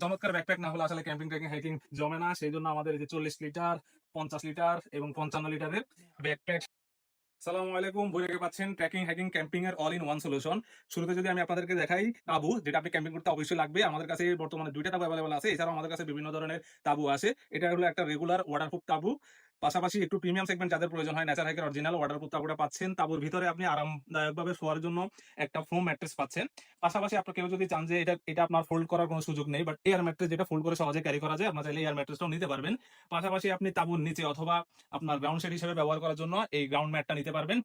চমৎকার ব্যাকপ্যাক না হলে আসলে ক্যাম্পিং ট্রেকিং হাইকিং জমে না। সেই জন্য আমাদের যে চল্লিশ লিটার, পঞ্চাশ লিটার এবং পঞ্চান্ন লিটারের ব্যাকপ্যাক সালামু আলাইকুম বইকে পাচ্ছেন ট্রেকিং হাইকিং ক্যাম্পিং এর অল ইন ওয়ান সলিউশন শুরুতে যদি আমি আপনাদেরকে দেখাই তাবু, যেটা আপনি ক্যাম্পিং করতে অবশ্যই লাগবে। আমাদের কাছে বর্তমানে দুইটা তাবু অ্যাভেলেবল আছে। এছাড়াও আমাদের কাছে বিভিন্ন ধরনের তাবু আছে। এটা হলো একটা রেগুলার ওয়াটারপ্রুফ তাবু। পাশাপাশি একটু প্রিমিয়াম সেগমেন্ট যাদের প্রয়োজন হয় ন্যাচার হাইকের অরিজিনাল ওয়াটারপ্রুফ তাবুটা পাচ্ছেন। তাবুর ভিতরে আপনি আরামদায়কভাবে শোয়ার জন্য একটা ফোম ম্যাট্রেস পাচ্ছেন। পাশাপাশি আপনার কেউ যদি চান যে এটা এটা আপনার ফোল্ড করার কোনো সুযোগ নেই বাট এয়ার ম্যাট্রেস যেটা ফোল্ড করে সহজে ক্যারি করা যায়, আপনার চাইলে এয়ার ম্যাট্রেসটাও নিতে পারবেন। পাশাপাশি আপনি তাবুর নিচে অথবা আপনার গ্রাউন্ড শেড হিসেবে ব্যবহার করার জন্য এই গ্রাউন্ড ম্যাটটা নিতে পারবেন।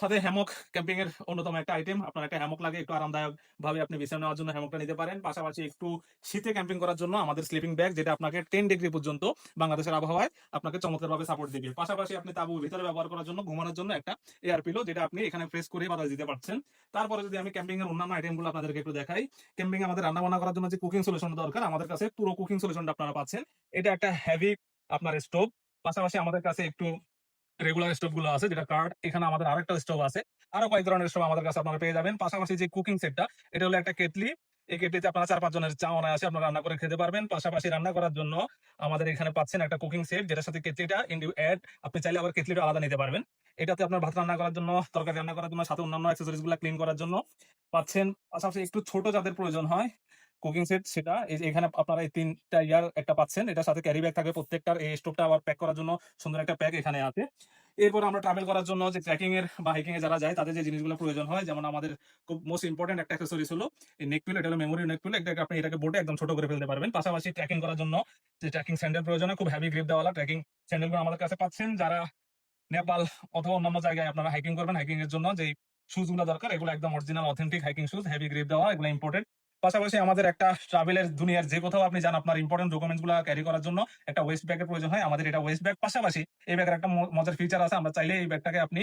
সাথে হ্যামক ক্যাম্পিং এর অন্যতম একটা আইটেম আপনার একটা হ্যামক লাগে, একটু আরামদায়ক ভাবে আপনি বিশ্রাম নেওয়ার জন্য হ্যামকটা নিতে পারেন। পাশাপাশি একটু শীতে ক্যাম্পিং করার জন্য আমাদের স্লিপিং ব্যাগ যেটা আপনাকে টেন ডিগ্রি পর্যন্ত বাংলাদেশের আবহাওয়ায় আপনাকে চমৎকার ভাবে সাপোর্ট দিবে। পাশাপাশি আপনি তাবু ভিতরে ব্যবহার করার জন্য ঘুমানোর জন্য একটা এয়ার পিলো যেটা আপনি এখানে প্রেস করে বাতাস দিতে পারছেন। তারপরে যদি আমি ক্যাম্পিং এর অন্যান্য আইটেমগুলো আপনাদেরকে একটু দেখাই। ক্যাম্পিং আমাদের রান্না বান্না করার জন্য যে কুকিং সলিউশন দরকার, আমাদের কাছে পুরো কুকিং সলিউশনটা আপনারা পাচ্ছেন। এটা একটা হেভি আপনার স্টোভ পাশাপাশি আমাদের কাছে একটু রেগুলার স্টোভগুলো আছে, যেটা কার্ড এখানে আমাদের আরেকটা স্টোভ আছে। আরও কয়েক ধরনের স্টোভ আমাদের কাছে আপনারা পেয়ে যাবেন। পাশাপাশি যে কুকিং সেটটা এটা হলো একটা কেটলি। এই কেটলিতে আপনারা চার পাঁচ জনের চা অনায় আছে আপনারা রান্না করে খেতে পারবেন। পাশাপাশি রান্না করার জন্য আমাদের এখানে পাচ্ছেন একটা কুকিং সেট যেটার সাথে কেটলিটা ইন্ডিউ অ্যাড আপনি চাইলে আবার কেটলিটা আলাদা নিতে পারবেন। এটাতে আপনার ভাত রান্না করার জন্য, তরকারি রান্না করার জন্য, সাথে অন্যান্য অ্যাক্সেসরিজগুলো ক্লিন করার জন্য পাচ্ছেন। পাশাপাশি একটু ছোট যাদের প্রয়োজন হয় কুকিং সেট সেটা এখানে আপনারা এই তিনটা ইয়ার একটা পাচ্ছেন। এটার সাথে ক্যারি ব্যাগ থাকবে প্রত্যেকটার। এই স্টোভটা আবার প্যাক করার জন্য সুন্দর একটা প্যাক এখানে আছে। এরপর আমরা ট্রাভেল করার জন্য যে ট্রেকিং এর বা হাইকিং এ যারা যায়, তাদের যে জিনিসগুলো প্রয়োজন হয়, যেমন আমাদের খুব মোস্ট ইম্পর্টেন্ট একটা অ্যাক্সেসরিজ হলো এই নেক পিল এটা হলো মেমোরি নেক পিল আপনি এটাকে বোটে একদম ছোট করে ফেলতে পারবেন। পাশাপাশি ট্রেকিং করার জন্য যে ট্রেকিং স্যান্ডেল প্রয়োজন হয়, খুব হেভি গ্রিপ দেওয়ালা ট্রেকিং স্যান্ডেলগুলো আমাদের কাছে পাচ্ছেন। যারা নেপাল অথবা অন্যান্য জায়গায় আপনারা হাইকিং করবেন হাইকিং এর জন্য যে শুজগুলো দরকার, এগুলো একদম original authentic hiking shoes heavy grip দেওয়া, এগুলো ইম্পর্টেন্ট পাশাপাশি আমাদের একটা ট্রাভেলের দুনিয়ার যে কোথাও আপনি যান, আপনার ইম্পর্টেন্ট ডকুমেন্টসগুলো ক্যারি করার জন্য একটা ওয়েস্ট ব্যাগের প্রয়োজন হয়। আমাদের এটা ওয়েস্ট ব্যাগ পাশাপাশি এই ব্যাগের একটা মজার ফিচার আছে। আমরা চাইলে এই ব্যাগটাকে আপনি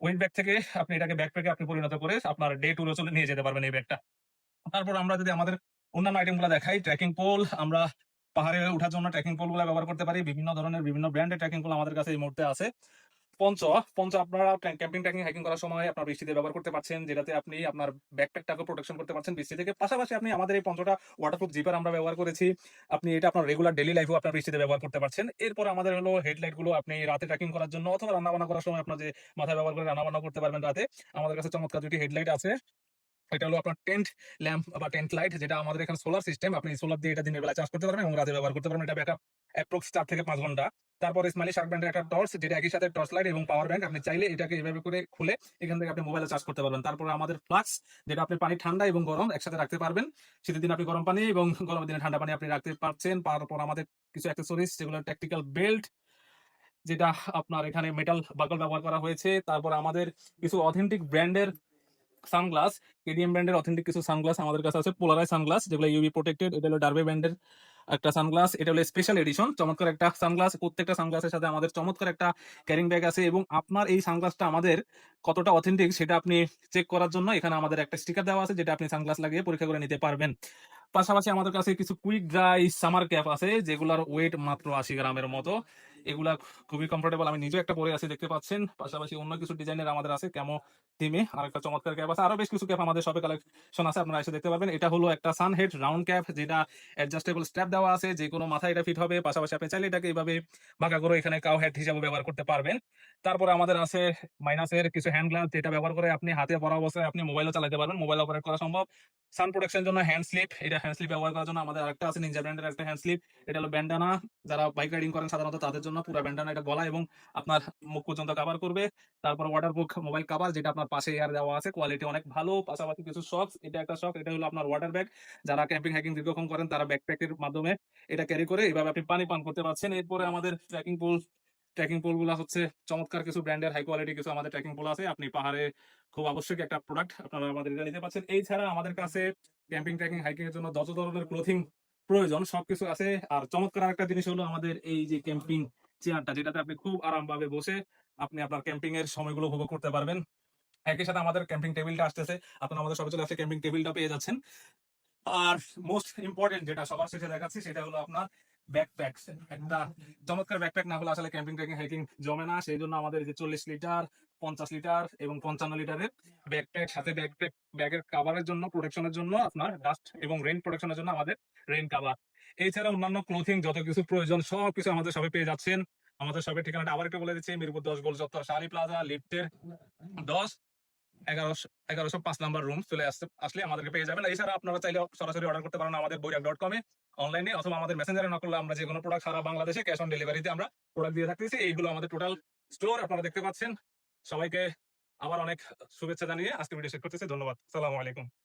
ওয়েস্ট ব্যাগ থেকে আপনি এটাকে ব্যাকপ্যাকে আপনি পরিণত করে আপনার ডে ট্যুরে চলে নিয়ে যেতে পারবেন এই ব্যাগটা তারপর আমরা যদি আমাদের অন্যান্য আইটেমগুলো দেখাই ট্রেকিং পোল আমরা পাহাড়ে ওঠার জন্য ট্রেকিং পোলগুলো ব্যবহার করতে পারি। বিভিন্ন ধরনের বিভিন্ন ব্র্যান্ডের ট্রেকিং পোল আমাদের কাছে এই মুহূর্তে আছে। পঞ্চ পঞ্চ আপনারা ক্যাম্পিং ট্যাকিং হাইকিং করার সময় আপনার বৃষ্টিতে ব্যবহার করতে পারছেন, যেটাতে আপনি আপনার ব্যাকপ্যাকটাকে প্রোটেকশন করতে পারছেন, বৃষ্টি থেকে। পাশাপাশি আপনি আমাদের এই পঞ্চটা ওয়াটারপ্রুফ জিপার আমরা ব্যবহার করেছি। আপনি এটা আপনার রেগুলার ডেলি লাইফেও আপনার বৃষ্টিতে ব্যবহার করতে পারছেন। এরপর আমাদের হলো হেডলাইটগুলো আপনি রাতে ট্যাকিং করার জন্য অথবা রান্নাবান্না করার সময় আপনার যে মাথায় ব্যবহার করে রান্নাবান্না করতে পারবেন রাতে, আমাদের কাছে চমৎকার দুটি হেডলাইট আছে। এটা হলো আপনার টেন্ট ল্যাম্প বা টেন্ট লাইট যেটা আমাদের এখানে সোলার সিস্টেম আপনি সোলার দিয়ে এটা দিনের বেলা চার্জ করতে পারবেন এবং রাতে ব্যবহার করতে পারবেন। এটা ব্যাকআপ অ্যাপ্রক্স চার থেকে পাঁচ ঘণ্টা। তারপরে স্মাইলি শার্ক ব্র্যান্ডের একটা টর্চ যেটা একই সাথে টর্চ লাইট এবং পাওয়ার ব্যাংক আপনি চাইলে এটাকে এভাবে করে খুলে এখান থেকে আপনি মোবাইলে চার্জ করতে পারবেন। তারপরে আমাদের ফ্লাক্স যেটা আপনি পানি ঠান্ডা এবং গরম একসাথে রাখতে পারবেন। শীতের দিন আপনি গরম পানি এবং গরমের দিনে ঠান্ডা পানি আপনি রাখতে পারছেন। তারপর আমাদের কিছু অ্যাক্সেসরিজ যেগুলো ট্যাকটিক্যাল বেল্ট যেটা আপনার এখানে মেটাল বাকল ব্যবহার করা হয়েছে। তারপর আমাদের কিছু অথেন্টিক ব্র্যান্ডের সানগ্লাস কেডিএম ব্র্যান্ডের অথেন্টিক কিছু সানগ্লাস আমাদের কাছে আছে পোলারাই সানগ্লাস, যেগুলো ইউভি প্রোটেক্টেড এটা হলো ডারবে ব্র্যান্ডের একটা সানগ্লাস, এটা হলো স্পেশাল এডিশন চমৎকার একটা সানগ্লাস, প্রত্যেকটা সানগ্লাসের সাথে আমাদের চমৎকার একটা ক্যারিং ব্যাগ আছে এবং আপনার এই সানগ্লাসটা আমাদের কতটা অথেন্টিক সেটা আপনি চেক করার জন্য এখানে আমাদের একটা স্টিকার দেওয়া আছে, যেটা আপনি সানগ্লাস লাগিয়ে পরীক্ষা করে নিতে পারবেন। পাশাপাশি আমাদের কাছে কিছু কুইক ড্রাই সামার ক্যাপ আছে, যেগুলোর ওয়েট মাত্র আশি গ্রামের মতো। এগুলা খুবই কমফোর্টেবল আমি নিজেও একটা পরে আছি, দেখতে পাচ্ছেন। পাশাপাশি অন্য কিছু ডিজাইনের আমাদের আছে কেমন টিমে আর একটা চমৎকার ক্যাপ আছে। আরও বেশ কিছু ক্যাপ আমাদের সবে কালেকশন আছে, আপনারা এসে দেখতে পারবেন। এটা হলো একটা সানহেড রাউন্ড ক্যাপ যেটা অ্যাডজাস্টেবল স্ট্র্যাপ দেওয়া আছে। যে কোনো মাথায় এটা ফিট হবে। পাশাপাশি আপনি চাইলে এটাকে এইভাবে ভাগা করে এখানে কাউ হেড হিসাবে ব্যবহার করতে পারবেন। তারপরে আমাদের আছে মাইনাসের কিছু হ্যান্ড গ্লাভ যেটা ব্যবহার করে আপনি হাতে পরা অবস্থায় আপনি মোবাইলও চালাতে পারবেন। মোবাইল অপারেট করা সম্ভব। সান প্রোটেকশন জন্য হ্যান্ড স্লিপ এটা হ্যান্ড স্লিপ ব্যবহার করার জন্য আমাদের আরেকটা আছে নিনজা ব্র্যান্ডের একটা হ্যান্ড স্লিপ এটা হলো ব্যান্ডানা যারা বাইক রাইডিং করেন সাধারণত তাদের জন্য পুরো ব্যান্ডানা এটা গলা এবং আপনার মুখ পর্যন্ত কভার করবে। তারপর ওয়াটারপ্রুফ মোবাইল কভার যেটা আপনার পাশে এয়ার দেওয়া আছে কোয়ালিটি অনেক ভালো, পাশাপাশি কিছু শক্স এটা একটা শখ এটা হলো আপনার ওয়াটার ব্যাগ যারা ক্যাম্পিং হাইকিং দীর্ঘক্ষণ করেন, তারা ব্যাকপ্যাকের মাধ্যমে এটা ক্যারি করে এইভাবে আপনি পানি পান করতে পারছেন। এরপরে আমাদের ট্রেকিং পোল ট্রেকিং পোলগুলো হচ্ছে চমৎকার কিছু ব্র্যান্ডের হাই কোয়ালিটি কিছু আমাদের ট্রেকিং পোল আছে। আপনি পাহাড়ে খুব আবশ্যক একটা প্রোডাক্ট আপনারা আমাদের এটা নিতে পারছেন। এই ছাড়া আমাদের কাছে ক্যাম্পিং ট্রেকিং হাইকিং এর জন্য যত ধরনের ক্লোথিং প্রয়োজন সবকিছু আছে। আর চমৎকার একটা জিনিস হলো আমাদের এই যে ক্যাম্পিং চেয়ারটা যেটাতে আপনি খুব আরামভাবে বসে আপনি আপনার ক্যাম্পিং এর সময়গুলো উপভোগ করতে পারবেন। একই সাথে আমাদের ক্যাম্পিং টেবিলটা আসতেছে। আপনারা আমাদের সবাই চলে আসছে ক্যাম্পিং টেবিলটা পেয়ে যাচ্ছেন। আর মোস্ট ইম্পর্টেন্ট যেটা সবার শেষে দেখাচ্ছি সেটা হলো আপনার ব্যাকপ্যাক একটা চমৎকার ব্যাকপ্যাক না হলে আসলে ক্যাম্পিং ট্রেকিং হাইকিং জমে না। সেই জন্য আমাদের যে চল্লিশ লিটার পঞ্চাশ লিটার এবং পঞ্চান্ন লিটারের ব্যাকপ্যাক সাথে ব্যাকপ্যাক ব্যাগের কাভারের জন্য প্রোটেকশনের জন্য আপনার ডাস্ট এবং রেন প্রোটেকশনের জন্য আমাদের রেন কাভার এছাড়া অন্যান্য ক্লোথিং যত কিছু প্রয়োজন, সব কিছু আমাদের সবে পেয়ে যাচ্ছেন। আমাদের সবের ঠিকানাটা আবার একটু বলে দিচ্ছি, মিরপুর দশ গোল চত্বর, শালি প্লাজা লিফটের দশ, এগারোশো এগারোশো পাঁচ নাম্বার রুম চলে আসতে আসলে আমাদেরকে পেয়ে যাবেন। এছাড়া আপনারা চাইলে সরাসরি অর্ডার করতে পারেন আমাদের বৈরাগ ডট কমে অনলাইনে অথবা আমাদের মেসেঞ্জারে না করলে আমরা যে কোনো প্রোডাক্ট সারা বাংলাদেশে ক্যাশ অন ডেলিভারিতে আমরা প্রোডাক্ট দিয়ে থাকতেছি। এইগুলো আমাদের টোটাল স্টোর আপনারা দেখতে পাচ্ছেন। সবাইকে আবার অনেক শুভেচ্ছা জানিয়ে আজকে ভিডিও শেষ করতেছি। ধন্যবাদ। সালামু আলাইকুম।